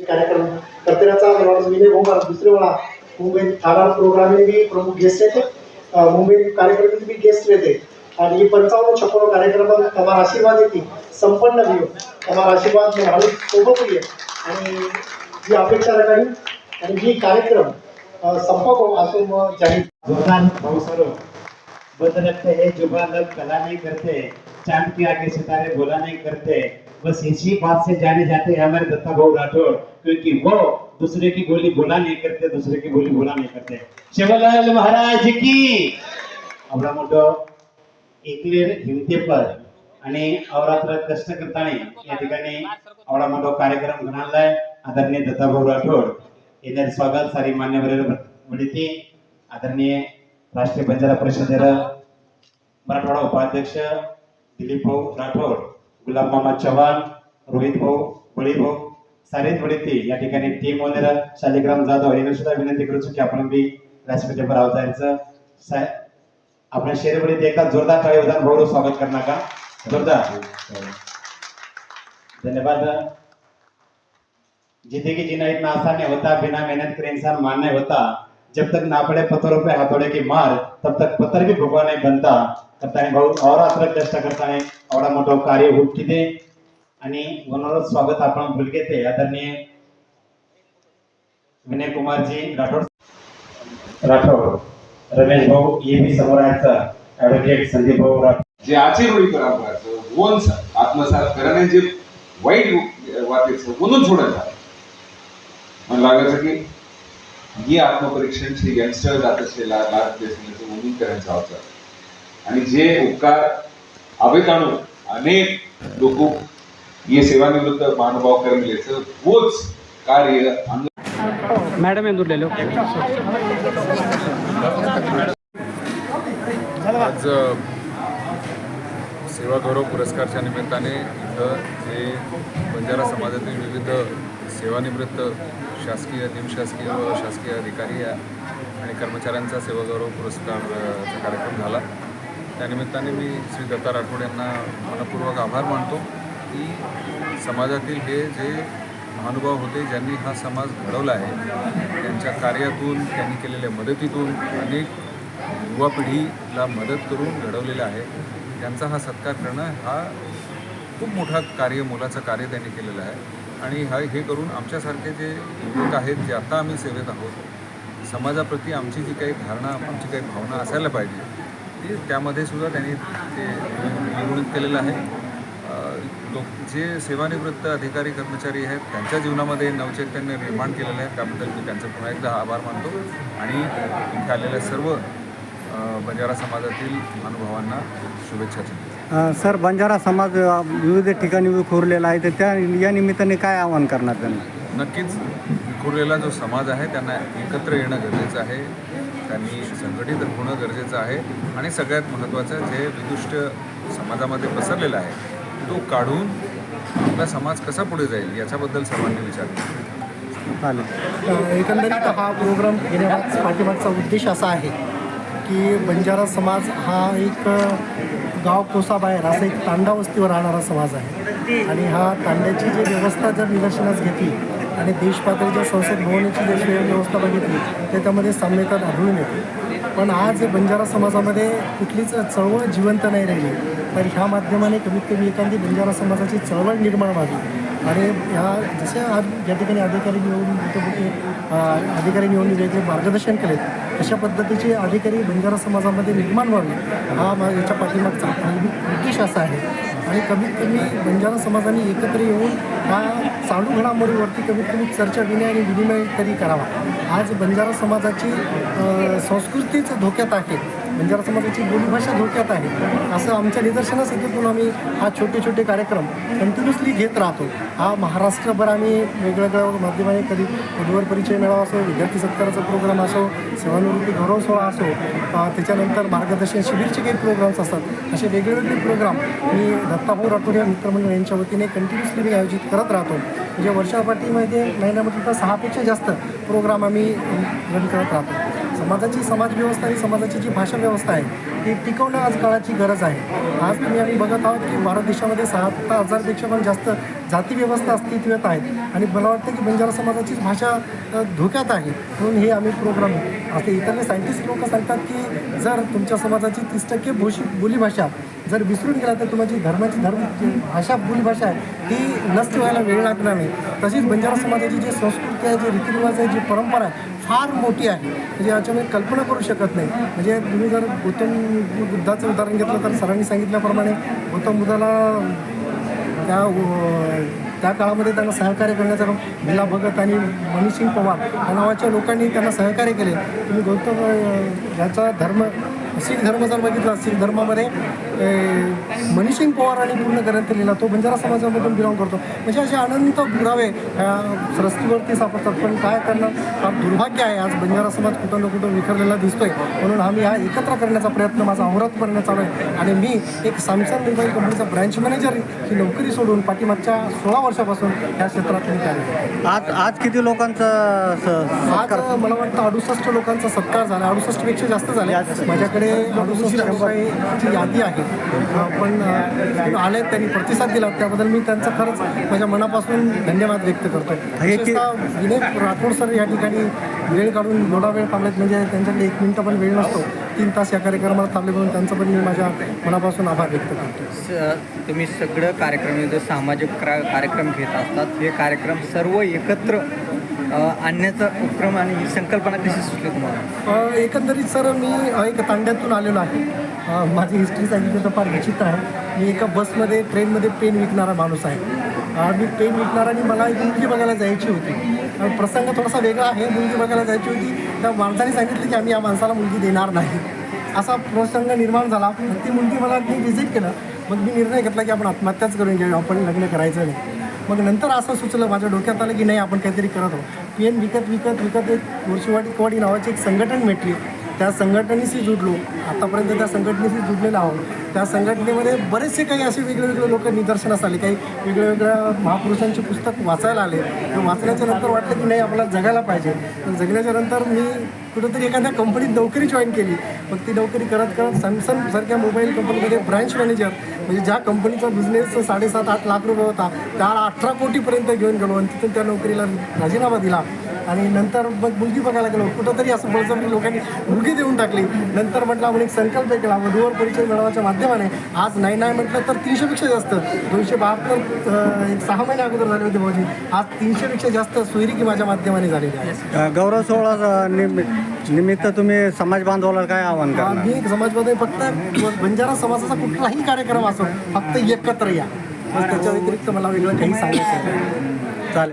कार्यक्रम करतेराचा विनय भोंगार दुसरे वेळा मुंबईत ठाणा प्रोग्रामिंग बी प्रमुख गेस्ट येते मुंबई कार्यक्रम मी गेस्ट येते आणि पंचावन्न छप्पन कार्यक्रम तमार आशीर्वाद येते संपन्न दियो तमार आशीर्वाद राहू सोबत येईल आणि जी अपेक्षा रखावी आणि जी कार्यक्रम संपव असो मग जाहीर. बंद रखते है जुबा लब कला नहीं करते चांद के आगे सितारे बोला नहीं करते बस इसी बात से जाने जाते हैं हमारे दत्ता भाऊ राठौर क्योंकि वो दूसरे की गोली बोला नहीं करते दूसरे की गोली बोला नहीं करते। शिवलाल महाराज की। एवढा मोठं एकलेर हिमतेपर आणि अवरात्र कष्ट करताने या ठिकाणी एवढा मोठा कार्यक्रम घडलाय. आदरणीय दत्ताभाऊ राठोड यांना स्वागत सारी मान्यवर वडिती आदरणीय राष्ट्रीय बंजारा परिषदेर मराठवाडा उपाध्यक्ष दिलीप भाऊ राठोड गुलाब मामा चव्हाण रोहित भाऊ बळी भाऊ सारेच वडिती या ठिकाणी टीम वगैरे शालिग्राम जाधव यांना सुद्धा विनंती करू की आपण बी व्यासपीठावर अवतारायचं आपल्या शेरेमध्ये एका जोरदार टाळी विधान गौरव स्वागत करणार का? जोरदार. धन्यवाद. जिंदगी जीना इतना आसान नहीं होता बिना मेहनत करे इंसान मान नहीं होता. जब तक ना पड़े पत्थरों पे हथौड़े की मार तब तक पत्थर भी भगवान नहीं बनता. करता है भाऊ और अतरक चेष्टा करता है. और मोटो कार्य हुटकिते आणि मनोरच स्वागत भूल गए थे. आदरणीय विनय कुमार जी राठौर। राठौर। रमेश भाऊ ये भी समोर ऍडव्होकेट संदीप भाऊ जे आचेरोळी परंपराचं वंश आत्मसात करणे जे वाईट वाटेचं म्हणून सोडायचं मला लागायचं की ही आत्मपरीक्षण श्री यंगस्टर जात असलेला भारत देशाचं म्हणून करायचं होतं. आणि जे उपकार अभेताणू अनेक लोक ये सेवानिवृत्त महानुभाव करून घ्यायचं होच कार्य अंग मॅडम येऊन ले आज सेवागौरव पुरस्कारच्या निमित्ताने इथं जे बंजारा समाजातील विविध सेवानिवृत्त शासकीय निमशासकीय व शासकीय अधिकारी आणि कर्मचाऱ्यांचा सेवागौरव पुरस्कारचा कार्यक्रम झाला. त्यानिमित्ताने मी श्री दत्ता राठोड यांना मनपूर्वक आभार मानतो की समाजातील हे जे महानुभाव होते ज्यांनी हा समाज घडवला आहे. त्यांच्या कार्यातून त्यांनी केलेल्या मदतीतून अनेक युवा पिढीला मदत करून घडवलेलं आहे. त्यांचा हा सत्कार करणं हा खूप मोठा कार्य मोलाचं कार्य त्यांनी केलेलं आहे. आणि हा हे करून आमच्यासारखे जे युवक आहेत जे आता आम्ही सेवेत आहोत समाजाप्रती आमची जी काही धारणा आमची काही भावना असायला पाहिजे ती त्यामध्ये सुद्धा त्यांनी ते निगुणित केलेलं आहे. लोक जे सेवानिवृत्त अधिकारी कर्मचारी आहेत त्यांच्या जीवनामध्ये नवचैतन्य निर्माण केलेलं आहे. त्याबद्दल मी त्यांचा पुन्हा एकदा आभार मानतो आणि इथे आलेल्या सर्व बंजारा समाजातील अनुभवांना शुभेच्छा देतो. सर बंजारा समाज विविध ठिकाणी विखुरलेला आहे. तर त्या या निमित्ताने काय आवाहन करणार त्यांना? नक्कीच विखुरलेला जो समाज आहे त्यांना एकत्र येणं गरजेचं आहे. त्यांनी संघटित होणं गरजेचं आहे. आणि सगळ्यात महत्त्वाचं जे विदुष्ट समाजामध्ये पसरलेला आहे तो काढून आपला समाज कसा पुढे जाईल याच्याबद्दल सर्वांनी विचार केला. चालेल. एकंदरीत हा प्रोग्राम घेण्यामागचा पाठीमागचा उद्देश असा आहे की बंजारा समाज हा एक गाव कोसाबाहेर असा एक तांडा वस्तीवर राहणारा समाज आहे. आणि हा तांड्याची जी व्यवस्था जर निदर्शनास घेतली आणि देशपातळीच्या संसद भवनाची जशी व्यवस्था बघितली त्याच्यामध्ये साम्यता आढळून येते. पण आज बंजारा समाजामध्ये कुठलीच चळवळ जिवंत नाही राहिली. तर ह्या माध्यमाने कमीत कमी एखादी बंजारा समाजाची चळवळ निर्माण व्हावी. आणि ह्या जसे आज ज्या ठिकाणी अधिकारी निवडून मोठे अधिकारी निवडून वेगळे मार्गदर्शन केलेत अशा पद्धतीचे अधिकारी बंजारा समाजामध्ये निर्माण व्हावे हा याच्या पाठीमागचा उद्देश असा आहे. आणि कमीत कमी बंजारा समाजाने एकत्र येऊन हा चालू घडामोडीवरती कमीत कमी चर्चा विनय आणि विनिमय तरी करावा. आज बंजारा समाजाची संस्कृतीच धोक्यात आहे. म्हणजे बंजारा समाजाची बोलीभाषा धोक्यात आहे. असं आमच्या निदर्शनास येते आम्ही हा छोटे छोटे कार्यक्रम कंटिन्युअसली घेत राहतो. हा महाराष्ट्रभर आम्ही वेगवेगळ्या माध्यमाने कधी पदवर परिचय मेळावा असो विद्यार्थी सत्काराचा प्रोग्राम असो सेवानिवृत्ती गौरव सोहळा असो त्याच्यानंतर मार्गदर्शन शिबिरचे काही प्रोग्राम्स असतात. असे वेगवेगळे प्रोग्राम मी दत्ताभाऊ राठोड या मित्रमंडळ यांच्या वतीने कंटिन्युअसली मी आयोजित करत राहतो. म्हणजे वर्षापाठीमध्ये महिन्यामध्ये तर सहापेक्षा जास्त प्रोग्राम आम्ही रन करत राहतो. समाजाची समाजव्यवस्था आणि समाजाची जी भाषा व्यवस्था आहे ती टिकवणं आज काळाची गरज आहे. आज तुम्ही आम्ही बघत आहोत की भारत देशामध्ये सहा हजारपेक्षा पण जास्त जाती व्यवस्था अस्तित्वात आहेत. आणि मला वाटतं की बंजारा समाजाचीच भाषा धोक्यात आहे. म्हणून हे आम्ही प्रोग्राम आता इतर सायंटिस्ट लोक सांगतात की जर तुमच्या समाजाची तीस टक्के भोशी बोलीभाषा जर विसरून गेला तर तुमची धर्माची धर्म जी भाषा बोलीभाषा आहे ती नष्ट व्हायला वेळ लागणार नाही. तशीच बंजारा समाजाची जी संस्कृती आहे जे रीतिरिवाज आहे जी परंपरा आहे फार मोठी आहे. म्हणजे याच्यामध्ये कल्पना करू शकत नाही. म्हणजे तुम्ही जर गौतम बुद्धाचं उदाहरण घेतलं तर सरांनी सांगितल्याप्रमाणे गौतम बुद्धाला त्या त्या काळामध्ये त्यांना सहकार्य करण्याचं भिला भगत आणि मनीषिंग पवार या नावाच्या लोकांनी त्यांना सहकार्य केले. तुम्ही गौतम अ, याचा धर्म शीख धर्म जर बघितला शीख धर्मामध्ये मनी मनीसिंग पवार आणि पूर्ण ग्रंथ लिहिला तो बंजारा समाजामधून बिलॉंग करतो. म्हणजे असे अनंत पुरावे ह्या रस्त्यावरती सापडतात. पण काय करणं फार दुर्भाग्य आहे. आज बंजारा समाज कुठं ना कुठं विखरलेला दिसतोय. म्हणून आम्ही हा एकत्र करण्याचा प्रयत्न माझा अहोरात करण्यात चालू आहे. आणि मी एक सॅमसंग मोबाईल कंपनीचा ब्रँच मॅनेजर ही नोकरी सोडून पाठीमागच्या सोळा वर्षापासून या क्षेत्रात मी कार्य करतो. आज आज किती लोकांचा आज मला वाटतं अडुसष्ट लोकांचा सत्कार झाला. अडुसष्टपेक्षा जास्त झाले. माझ्याकडे अडुसष्ट यादी आहे. पण आले त्यांनी प्रतिसाद दिला. त्याबद्दल मी त्यांचा खरंच माझ्या मनापासून धन्यवाद व्यक्त करतो. हे विनय राठोड सर या ठिकाणी वेळ काढून एवढा वेळ थांबलेत म्हणजे त्यांच्याकडे एक मिनिटं पण वेळ नसतो. तीन तास या कार्यक्रमाला थांबले म्हणून त्यांचं पण मी माझ्या मनापासून आभार व्यक्त करतो. स- तुम्ही सगळं कार्यक्रम जो सामाजिक क्रा कार्यक्रम घेत असतात हे कार्यक्रम सर्व एकत्र आणण्याचा उपक्रम आणि ही संकल्पना कशी सुचली तुम्हाला? एकंदरीत सर मी एक तांड्यातून आलेलो आहे. माझी हिस्ट्री सांगितली तर फार विचित्र आहे. मी एका बसमध्ये ट्रेनमध्ये पेन विकणारा माणूस आहे. मी पेन विकणारा आणि मला एक मुलगी बघायला जायची होती. प्रसंग थोडासा वेगळा आहे. मुलगी बघायला जायची होती. त्या माणसाने सांगितलं की आम्ही या माणसाला मुलगी देणार नाही. असा प्रसंग निर्माण झाला. ती मुलगी मला मी विजिट केलं. मग मी निर्णय घेतला की आपण आत्महत्याच करून घेऊ आपण लग्न करायचं नाही. मग नंतर असं सुचलं माझ्या डोक्यात आलं की नाही आपण काहीतरी करत आहोत. पी एन विकत विकत विकत एक वर्षवाडी कोवाडी नावाची एक संघटन भेटली. त्या संघटनेशी जुडलो. आतापर्यंत त्या संघटनेशी जुडलेलो आहोत. त्या संघटनेमध्ये बरेचसे काही असे वेगळे वेगळे लोक निदर्शनास आले. काही वेगळ्या वेगळ्या महापुरुषांचे पुस्तक वाचायला आले. वाचण्याच्या वाचल्याच्या नंतर वाटलं की नाही आपल्याला जगायला पाहिजे. पण जगण्याच्या नंतर मी कुठंतरी एखाद्या कंपनीत नोकरी जॉईन केली. मग ती नोकरी करत करत सॅमसंग सारख्या मोबाईल कंपनीमध्ये ब्रँच मॅनेजर म्हणजे ज्या कंपनीचा बिझनेस साडेसात आठ लाख रुपये होता त्याला अठरा कोटीपर्यंत घेऊन गेलो आणि तिथून त्या नोकरीला राजीनामा दिला. आणि नंतर मग मुलगी बघायला गेलो. कुठंतरी असं बळजबरी लोकांनी मुलगी देऊन टाकली. नंतर म्हटलं आपण एक संकल्प केला. वधूवर परिचय मिळवण्याच्या माध्यमाने आज नाही नाही म्हटलं तर तीनशेपेक्षा जास्त दोनशे बहात्तर एक सहा महिने अगोदर झाले होते भाऊजी. आज तीनशेपेक्षा जास्त सोयरिकी माझ्या माध्यमाने झालेली आहे. गौरव सोहळा निमित्त निमित्त तुम्ही समाज बांधवाला काय आवाहन करणार मी समाजमध्ये फक्त बंजारा समाजाचा कुठलाही कार्यक्रम असो फक्त एकत्र या त्याच्या व्यतिरिक्त मला वेगळं काही सांगायचं.